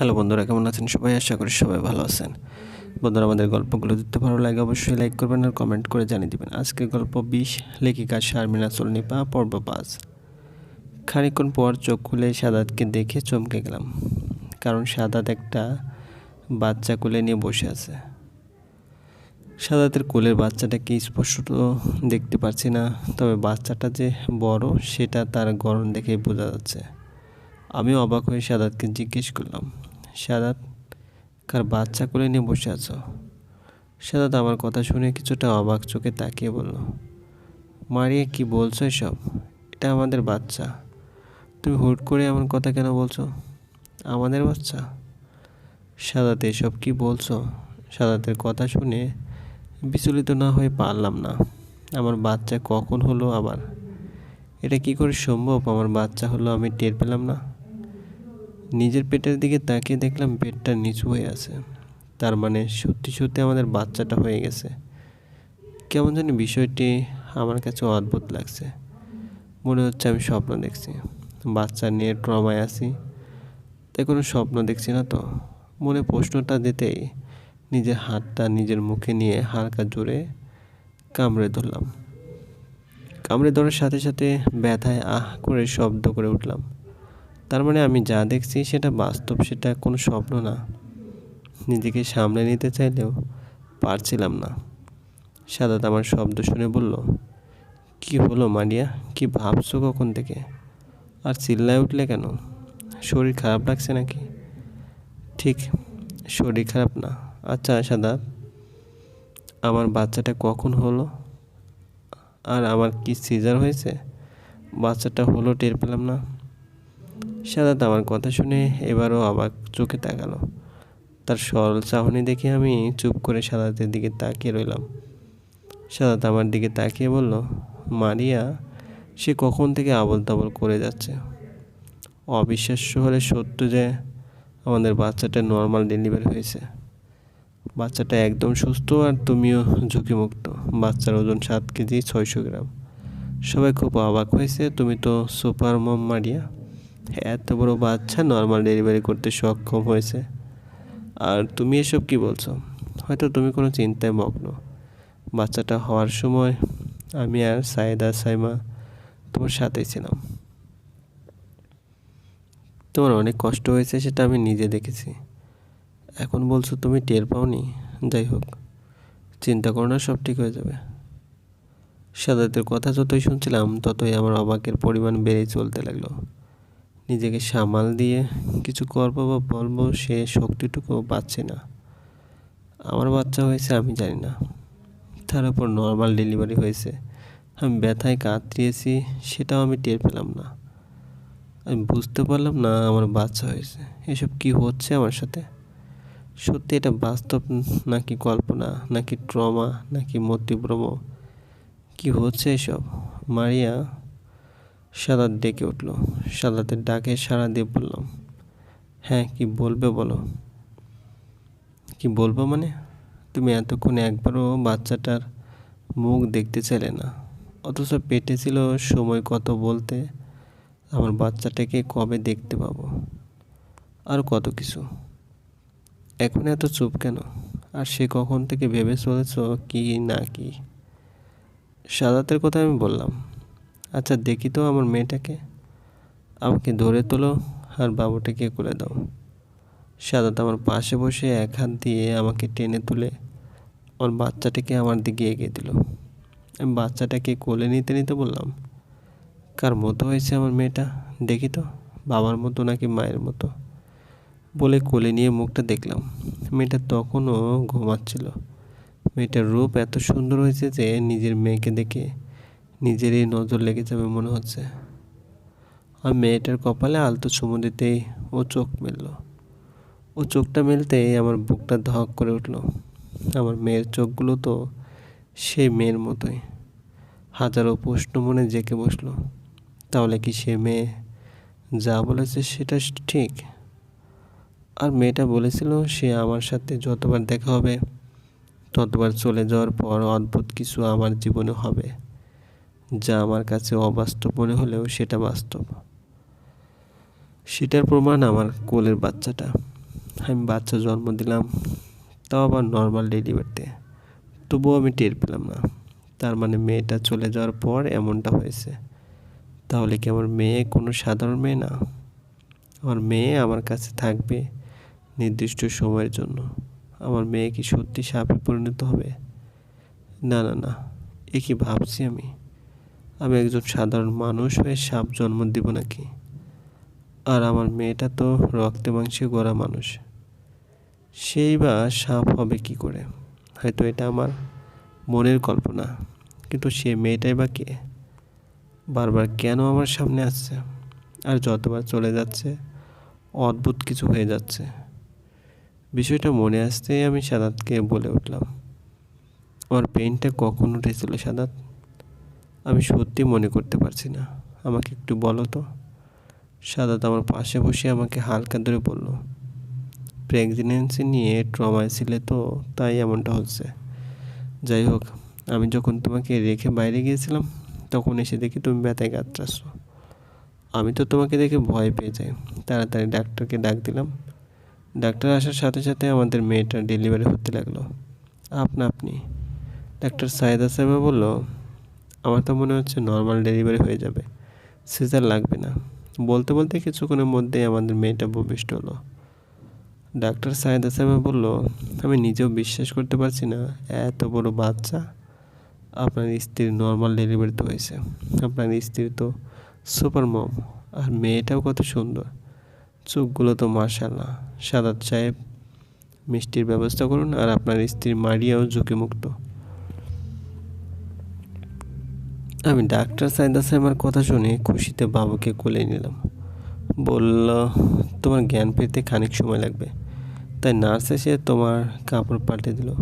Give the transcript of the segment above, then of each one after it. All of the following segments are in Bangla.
হ্যালো বন্ধুরা, কেমন আছেন সবাই? আশা করি সবাই ভালো আছেন। বন্ধুরা, আমাদের গল্পগুলো দিতে ভালো লাগে, অবশ্যই লাইক করবেন আর কমেন্ট করে জানিয়ে দেবেন। আজকের গল্প বিশ, লেখিকা শারমিনা চলনিপা পর্ব পাঁচ। খানিকক্ষণ পর চোখ খুলে সাদাতকে দেখে চমকে গেলাম। কারণ সাদাত একটা বাচ্চা কোলে নিয়ে বসে আছে। সাদাতের কোলের বাচ্চাটাকে স্পষ্ট দেখতে পাচ্ছি না, তবে বাচ্চাটা যে বড়, সেটা তার গরম দেখেই বোঝা যাচ্ছে। আমি অবাক হয়ে সাদাতকে জিজ্ঞেস করলাম সাদাত, কার বাচ্চা কোলে নিয়ে বসে আছো? সাদাত আমার কথা শুনে কিছুটা অবাক চোখে তাকিয়ে বলল, মারিয়া, কি বলছো এসব? এটা আমাদের বাচ্চা। তুমি হুট করে এমন কথা কেন বলছো? আমাদের বাচ্চা? সাদাত, এসব কি বলছো? সাদাতের কথা শুনে বিচলিত না হয়ে পারলাম না। আমার বাচ্চা কখন হলো আবার? এটা কি করে সম্ভব? আমার বাচ্চা হলো আমি টের পেলাম না। নিজের পেটের দিকে তাকিয়ে দেখলাম পেটটা নিচু হয়ে আছে। তার মানে সত্যি সত্যি আমাদের বাচ্চাটা হয়ে গেছে। কেমন জানি বিষয়টি আমার কাছে অদ্ভুত লাগছে। মনে হচ্ছে আমি স্বপ্ন দেখছি। বাচ্চা নিয়ে ট্রমায় আছি। তাই কোনো স্বপ্ন দেখছি না তো। মনে প্রশ্নটা দিতেই নিজের হাতটা নিজের মুখে নিয়ে হালকা জোরে কামড়ে ধরলাম। কামড়ে ধরার সাথে সাথে ব্যথায় আহ করে শব্দ করে উঠলাম। তার মানে আমি যা দেখছি সেটা বাস্তব, সেটা কোনো স্বপ্ন না। নিজেকে সামলে নিতে চাইলেও পারছিলাম না। সাদাত আমার শব্দ শুনে বলল, কি হলো মারিয়া? কি ভাবছ কখন থেকে? আর চিল্লায় উঠলে কেন? শরীর খারাপ লাগছে নাকি? ঠিক, শরীর খারাপ না। আচ্ছা সাদাত, আমার বাচ্চাটা কখন হলো? আর আমার কি সিজার হয়েছে? বাচ্চাটা হলো টের পেলাম না। সাদাত আমার কথা শুনে এবারও অবাক চোখে তাকালো। তার সরল চাহনি দেখে আমি চুপ করে সাদাতের দিকে তাকিয়ে রইলাম। সাদাত আমার দিকে তাকিয়ে বলল, মারিয়া, সে কখন থেকে আবল তাবল করে যাচ্ছে? অবিশ্বাস্য হলে সত্য যে আমাদের বাচ্চাটা নর্মাল ডেলিভারি হয়েছে। বাচ্চাটা একদম সুস্থ আর তুমিও ঝুঁকিমুক্ত। বাচ্চার ওজন সাত কেজি, ছয়শো গ্রাম। সবাই খুব অবাক হয়েছে, তুমি তো সুপার মম, মারিয়া। এত বড় বাচ্চা নর্মাল ডেলিভারি করতে সক্ষম হয়েছে। আর তুমি এসব কি বলছো? হয়তো তুমি কোনো চিন্তায় মগ্ন। বাচ্চাটা হওয়ার সময় আমি আর সাইদা সাইমা তোমার সাথেই ছিলাম। তোমার অনেক কষ্ট হয়েছে সেটা আমি নিজে দেখেছি। এখন বলছো তুমি টের পাওনি? যাই হোক, চিন্তা করো না, সব ঠিক হয়ে যাবে। সাদাতের কথা যতই শুনছিলাম, ততই আমার অবাকের পরিমাণ বেড়েই চলতে লাগল। নিজেকে সামাল দিয়ে কিছু করব বা বলব, সে শক্তিটুকু পাচ্ছে না। আমার বাচ্চা হয়েছে, আমি জানি না। তার উপর নর্মাল ডেলিভারি হয়েছে। আমি ব্যথায় কাতরিয়েছি সেটাও আমি টের পেলাম না। আমি বুঝতে পারলাম না আমার বাচ্চা হয়েছে। এসব কি হচ্ছে আমার সাথে? সত্যি এটা বাস্তব নাকি কল্পনা, নাকি ট্রমা নাকি মতিভ্রম? কি হচ্ছে এসব? মারিয়া সাদাত ডেকে উঠল। সাদাতের ডাকে সাড়া দিয়ে বললাম হ্যাঁ কি বলবে বলো? কি বলব মানে? তুমি এতক্ষণ একবারও বাচ্চাটার মুখ দেখতে চাইলে না। অথচ পেটে ছিল সময় কত বলতে আমার বাচ্চাটাকে কবে দেখতে পাবো? আর কত কিছু? এখন এত চুপ কেন? আর সে কখন থেকে ভেবে চলেছ কি না কি? সাদাতের কথা আমি বললাম আচ্ছা দেখি তো আমার মেয়েটাকে। আমাকে ধরে তোলো আর বাবুটাকে করে দাও। সাদাত আমার পাশে বসে এক হাত দিয়ে আমাকে টেনে তুলে আমার বাচ্চাটাকে আমার দিকে এগিয়ে দিল। আমি বাচ্চাটাকে কোলে নিতে নিতে বললাম, কার মতো হয়েছে আমার মেয়েটা? দেখি তো, বাবার মতো নাকি মায়ের মতো? বলে কোলে নিয়ে মুখটা দেখলাম। মেয়েটা তখনও ঘুমাচ্ছিল। মেয়েটার রূপ এত সুন্দর হয়েছে যে নিজের মেয়েকে দেখে নিজেরই নজর লেগে যাবে মনে হচ্ছে। আর মেয়েটার কপালে আলতো চুমু দিতেই ও চোখ মেলল। ও চোখটা মেলতেই আমার বুকটা ধক করে উঠল। আমার মেয়ের চোখগুলো তো সেই মেয়ের মতোই। হাজারো প্রশ্ন মনে জেঁকে বসল। তাহলে কি সে মেয়ে যা বলেছে সেটা ঠিক? আর মেয়েটা বলেছিল সে আমার সাথে যতবার দেখা হবে, ততবার চলে যাওয়ার পর অদ্ভুত কিছু আমার জীবনে হবে। যা আমার কাছে অবাস্তব মনে হলেও সেটা বাস্তব। সেটার প্রমাণ আমার কোলের বাচ্চাটা। আমি বাচ্চা জন্ম দিলাম, তাও আবার নর্মাল ডেলিভারিতে তবুও আমি টের পেলাম না। তার মানে মেয়েটা চলে যাওয়ার পর এমনটা হয়েছে। তাহলে কি আমার মেয়ে কোনো সাধারণ মেয়ে না? আমার মেয়ে আমার কাছে থাকবে নির্দিষ্ট সময়ের জন্য। আমার মেয়ে কি সত্যি সাপে পরিণত হবে? না না না, এ কি ভাবছি আমি? আমি একজন সাধারণ মানুষ হয়ে সাপ জন্ম দিব নাকি? আর আমার মেয়েটা তো রক্তে মাংসে গড়া মানুষ। সেই বা সাপ হবে কি করে? হয়তো এটা আমার মনের কল্পনা। কিন্তু সে মেয়েটাই বা কে? বারবার কেন আমার সামনে আসছে? আর যতবার চলে যাচ্ছে, অদ্ভুত কিছু হয়ে যাচ্ছে। বিষয়টা মনে আসতেই আমি সাদাতকে বলে উঠলাম। আমার পেনটা কখন উঠেছিল সাদাত? আমি সত্যি মনে করতে পারছি না। আমাকে একটু বলো তো। সাদাত আমার পাশে বসে আমাকে হালকা ধরে বলল প্রেগনেন্সি নিয়ে ট্রমায় ছিলে তো, তাই এমনটা হচ্ছে। যাই হোক, আমি যখন তোমাকে রেখে বাইরে গিয়েছিলাম, তখন এসে দেখি তুমি ব্যথায় কাতরাচ্ছ আমি তো তোমাকে দেখে ভয় পেয়ে যাই। তাড়াতাড়ি ডাক্তারকে ডাক দিলাম। ডাক্তার আসার সাথে সাথে আমাদের মেয়েটার ডেলিভারি হতে লাগল। আপনা আপনি। ডাক্তার সাইদা সাহেবা বলল আমার তো মনে হচ্ছে নর্মাল ডেলিভারি হয়ে যাবে। সিজার লাগবে না। বলতে বলতে কিছুক্ষণের মধ্যেই আমাদের মেয়েটা ভূমিষ্ঠ হলো। ডাক্তার সাইদা সাহেবা বলল, আমি নিজেও বিশ্বাস করতে পারছি না, এত বড় বাচ্চা। আপনার স্ত্রীর নর্মাল ডেলিভারি তো হয়েছে। আপনার স্ত্রী তো সুপার মম আর মেয়েটাও কত সুন্দর। চোখগুলো তো মার্শাল্লাহ সাদাত সাহেব, মিষ্টির ব্যবস্থা করুন, আর আপনার স্ত্রী মারিয়াও ঝুঁকিমুক্ত। আমি ডাক্তার সাইদা সাহেবের কথা শুনে খুশিতে বাবুকে কোলে নিলাম। বলল, তোমার জ্ঞান ফিরতে খানিক সময় লাগবে। তাই নার্স এসে তোমার কাপড় পাল্টে দিল।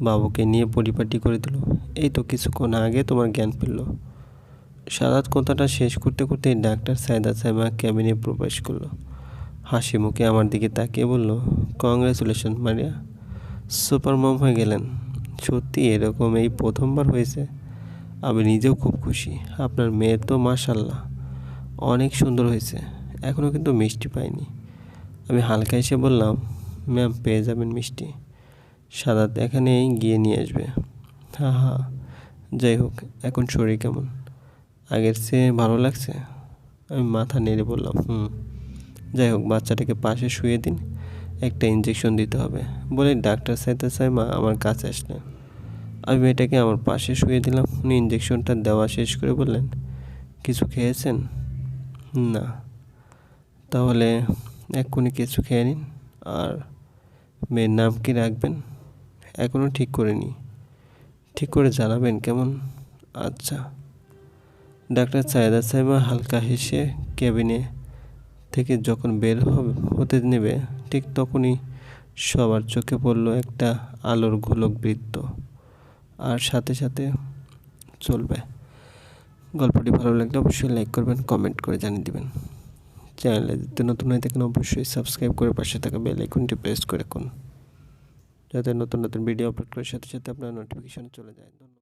বাবুকে নিয়ে পরিপাটি করে দিল। এই তো কিছুক্ষণ আগে তোমার জ্ঞান ফিরল। সারাত কথাটা শেষ করতে করতে ডাক্তার সাইদা সাহেবা ক্যাবিনে প্রবেশ করল। হাসি মুখে আমার দিকে তাকিয়ে বলল, কংগ্রেচুলেশন, মারিয়া। সুপার মম হয়ে গেলেন। সত্যি এরকম এই প্রথমবার হয়েছে। আমি নিজেও খুব খুশি। আপনার মেয়ে তো মাশাল্লাহ অনেক সুন্দর হয়েছে। এখনও কিন্তু মিষ্টি পাইনি। আমি হালকা এসে বললাম, ম্যাম, পেয়ে যাবেন মিষ্টি। সাদাত এখানেই গিয়ে নিয়ে আসবে। হ্যাঁ হ্যাঁ যাই হোক, এখন শরীর কেমন? আগের চেয়ে ভালো লাগছে? আমি মাথা নেড়ে বললাম, হুম। যাই হোক, বাচ্চাটাকে পাশে শুয়ে দিন। একটা ইঞ্জেকশন দিতে হবে। বলে ডাক্তার সাইতে সাইমা আমার কাছে আসলেন। আমি মেয়েটাকে আমার পাশে শুয়ে দিলাম। উনি ইঞ্জেকশনটা দেওয়া শেষ করে বললেন, কিছু খেয়েছেন? না। তাহলে এক্ষুনি কিছু খেয়ে নিন। আর মেয়ের নাম কি রাখবেন? এখনও ঠিক করিনি। ঠিক করে জানাবেন কেমন? আচ্ছা। ডাক্তার সায়দা সাহেবা হালকা হেসে কেবিনে থেকে যখন বের হতে নেবে, ঠিক তখনই সবার চোখে পড়ল একটা আলোর গোলক বৃত্ত। আর সাথে সাথে চলবে। গল্পটি ভালো লাগলে অবশ্যই লাইক করবেন কমেন্ট করে জানিয়ে দেবেন। চ্যানেলে যদি নতুন হয়ে থাকেন, অবশ্যই সাবস্ক্রাইব করে পাশে থাকা বেল আইকনটি প্রেস করে রাখুন। যাতে নতুন নতুন ভিডিও আপলোড করার সাথে সাথে আপনার নোটিফিকেশান চলে যায়। ধন্যবাদ।